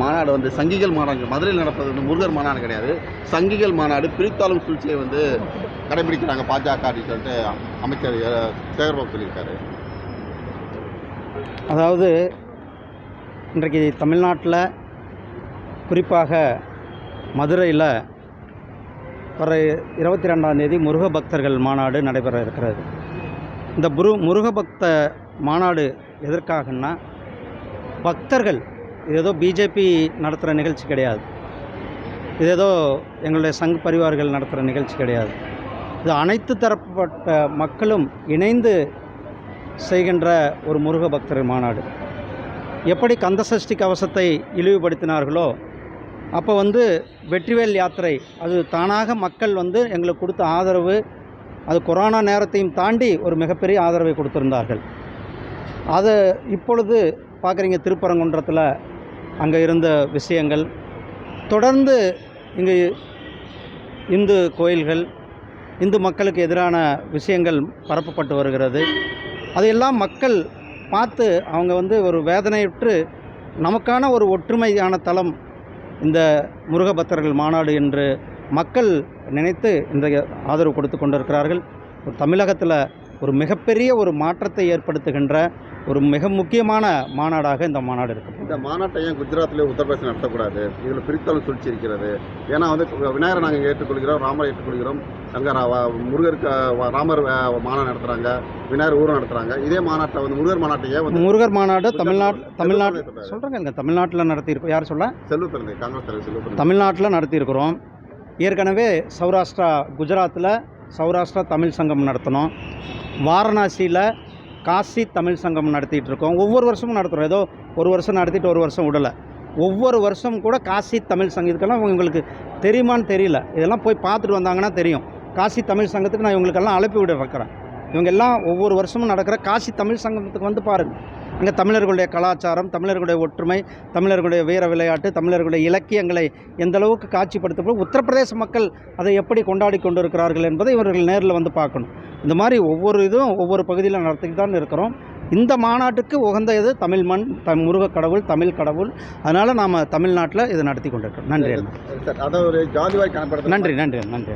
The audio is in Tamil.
மாநாடு வந்து சங்கிகள் மாநாடு மதுரையில் நடப்பது வந்து முருகர் மாநாடு கிடையாது. சங்கிகள் மாநாடு பிரித்தாளும் சூழ்ச்சியை வந்து கடைபிடிக்கிறாங்க பாஜக அப்படின்னு சொல்லிட்டு அமைச்சர் சேகர்பாபு சொல்லியிருக்காரு. அதாவது இன்றைக்கு தமிழ்நாட்டில் குறிப்பாக மதுரையில் வர இருபத்தி ரெண்டாம் தேதி முருக பக்தர்கள் மாநாடு நடைபெற இருக்கிறது. இந்த முரு முருக பக்த மாநாடு எதற்காகன்னா பக்தர்கள். இது ஏதோ பிஜேபி நடத்துகிற நிகழ்ச்சி கிடையாது. இது ஏதோ எங்களுடைய சங் பரிவார்கள் நடத்துகிற நிகழ்ச்சி கிடையாது. இது அனைத்து தரப்பட்ட மக்களும் இணைந்து செய்கின்ற ஒரு முருக பக்தர் மாநாடு. எப்படி கந்தசஷ்டி கவசத்தை இழிவுபடுத்தினார்களோ அப்போ வந்து வெற்றிவேல் யாத்திரை அது தானாக மக்கள் வந்து எங்களுக்கு கொடுத்த ஆதரவு அது கொரோனா நேரத்தையும் தாண்டி ஒரு மிகப்பெரிய ஆதரவை கொடுத்திருந்தார்கள். அதை இப்பொழுது பார்க்குறீங்க திருப்பரங்குன்றத்தில் அங்கே இருந்த விஷயங்கள். தொடர்ந்து இங்கே இந்து கோயில்கள் இந்து மக்களுக்கு எதிரான விஷயங்கள் பரப்பப்பட்டு வருகிறது. அதையெல்லாம் மக்கள் பார்த்து அவங்க வந்து ஒரு வேதனையுற்று நமக்கான ஒரு ஒற்றுமையான தலம் இந்த முருகபக்தர்கள் மாநாடு என்று மக்கள் நினைத்து இந்த ஆதரவு கொடுத்து கொண்டிருக்கிறார்கள். தமிழகத்தில் ஒரு மிகப்பெரிய ஒரு மாற்றத்தை ஏற்படுத்துகின்ற ஒரு மிக முக்கியமான மாநாடாக இந்த மாநாடு இருக்குது இந்த மாநாட்டை ஏன் குஜராத்லேயே உத்தரப்பிரதேசம் நடத்தக்கூடாது? இதில் பிரித்தாளும் சூழ்ச்சி இருக்கிறது ஏன்னா வந்து விநாயகரை நாங்கள் ஏற்றுக்கொள்கிறோம் ராமரை ஏற்றுக்கொள்கிறோம். அங்கே முருகருக்கு ராமர் மாநாடு நடத்துகிறாங்க விநாயகர் ஊரம் நடத்துகிறாங்க இதே மாநாட்டை வந்து முருகர் மாநாட்டை ஏன் வந்து முருகர் மாநாடு தமிழ்நாட்டு தமிழ்நாட்டு சொல்றாரு. சொல்கிறேங்க இங்கே தமிழ்நாட்டில் நடத்தியிருக்கோம். யார் சொல்ல? செல்வ பிறந்தை காங்கிரஸ் தலைவர் செல்வ தமிழ்நாட்டில் நடத்தியிருக்கிறோம். ஏற்கனவே சௌராஷ்டிரா குஜராத்தில் சௌராஷ்டிரா தமிழ் சங்கம் நடத்தினோம் வாரணாசியில் காசி தமிழ் சங்கம் நடத்திட்டு இருக்கோம். ஒவ்வொரு வருஷமும் நடத்துகிறோம் ஏதோ ஒரு வருஷம் நடத்திட்டு ஒரு வருஷம் விடலை. ஒவ்வொரு வருஷம் கூட காசி தமிழ் சங்கம் இதுக்கெல்லாம் உங்களுக்கு தெரியுமான்னு தெரியல. இதெல்லாம் போய் பார்த்துட்டு வந்தாங்கன்னா தெரியும். காசி தமிழ் சங்கத்துக்கு நான் இவங்களுக்கெல்லாம் அழைப்பு விட வைக்கிறேன். இவங்க எல்லாம் ஒவ்வொரு வருஷமும் நடக்கிற காசி தமிழ் சங்கத்துக்கு வந்து பாருங்கள் இங்கே தமிழர்களுடைய கலாச்சாரம் தமிழர்களுடைய ஒற்றுமை தமிழர்களுடைய வீர விளையாட்டு தமிழர்களுடைய இலக்கியங்களை எந்த அளவுக்கு காட்சிப்படுத்தப்படும் உத்தரப்பிரதேச மக்கள் அதை எப்படி கொண்டாடி கொண்டிருக்கிறார்கள் என்பதை இவர்கள் நேரில் வந்து பார்க்கணும். இந்த மாதிரி ஒவ்வொரு இதுவும் ஒவ்வொரு பகுதியில் நடத்திட்டு தான் இருக்கிறோம். இந்த மாநாட்டுக்கு உகந்த இது தமிழ் மண் தம் முருகக் கடவுள் தமிழ் கடவுள். அதனால் நாம் தமிழ்நாட்டில் இது நடத்தி கொண்டிருக்கிறோம். நன்றி சார் அதை ஒரு ஜாதிவாய் நன்றி நன்றி நன்றி.